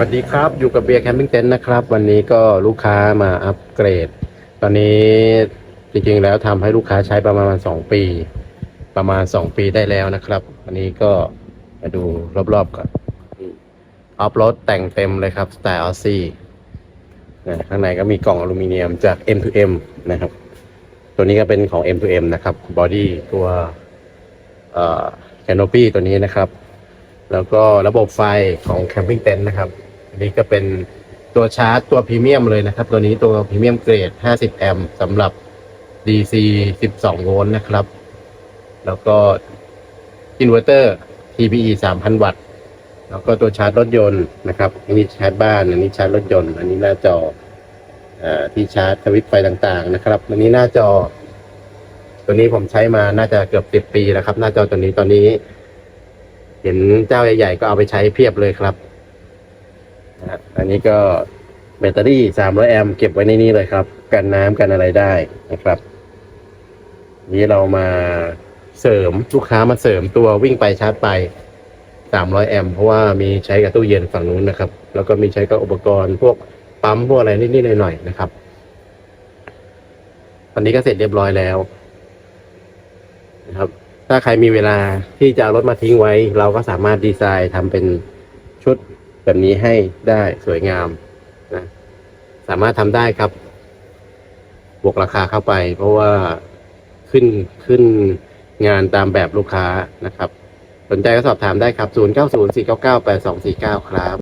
สวัสดีครับอยู่กับเบียร์แคมปิ้งเต็นท์นะครับ วันนี้ก็ลูกค้ามาอัปเกรด ตอนนี้จริงๆแล้วทำให้ลูกค้าใช้ประมาณสองปี ประมาณสองปีได้แล้วนะครับ อันนี้ก็มาดูรอบๆก่อนออฟโรดแต่งเต็มเลยครับสไตล์ออซี่ข้างในก็มีกล่องอลูมิเนียมจาก M2M นะครับ ตัวนี้ก็เป็นของ M2M นะครับบอดี้ตัวเอ่อแคนโนปีตัวนี้นะครับ แล้วก็ระบบไฟของแคมปิ้งเต็นท์นะครับ อันนี้ก็เป็นตัวชาร์จตัวพรีเมียมเลยนะครับ ตัวนี้ตัวพรีเมียมเกรด 50 แอมป์สำหรับ DC 12 โวลต์นะครับ แล้วก็อินเวอร์เตอร์ TPE 3,000 วัตต์ แล้วก็ตัวชาร์จรถยนต์นะครับอันนี้ชาร์จบ้าน อันนี้ชาร์จรถยนต์ อันนี้หน้าจออที่ชาร์จสวิตช์ไฟต่างๆ นะครับ อันนี้หน้าจอ ตัวนี้ผมใช้มาน่าจะเกือบ10ปีแล้วครับ หน้าจอตัวนี้ตอนนี้ เห็นเจ้าใหญ่ๆก็เอาไปใช้เพียบเลยครับ นะอันนี้ก็แบตเตอรี่ 300 แอมป์เก็บไว้ในนี้เลยครับ กันน้ำกันอะไรได้นะครับ นี้เรามาเสริมลูกค้ามาเสริมตัววิ่งไปชาร์จไป 300 แอมป์เพราะว่ามีใช้กับตู้เย็นฝั่งนู้นนะครับ แล้วก็มีใช้กับอุปกรณ์พวกปั๊มพวกอะไรนิดๆหน่อยๆนะครับตอนนี้ก็เสร็จเรียบร้อยแล้วนะครับ ถ้าใครมีเวลาที่จะเอารถมาทิ้งไว้ เราก็สามารถดีไซน์ทำเป็นชุด แบบนี้ให้ได้สวยงามนะสามารถทำได้ครับ บวกราคาเข้าไป เพราะว่าขึ้นขึ้นงานตามแบบลูกค้านะครับ สนใจก็สอบถามได้ครับ 0904998249 ครับ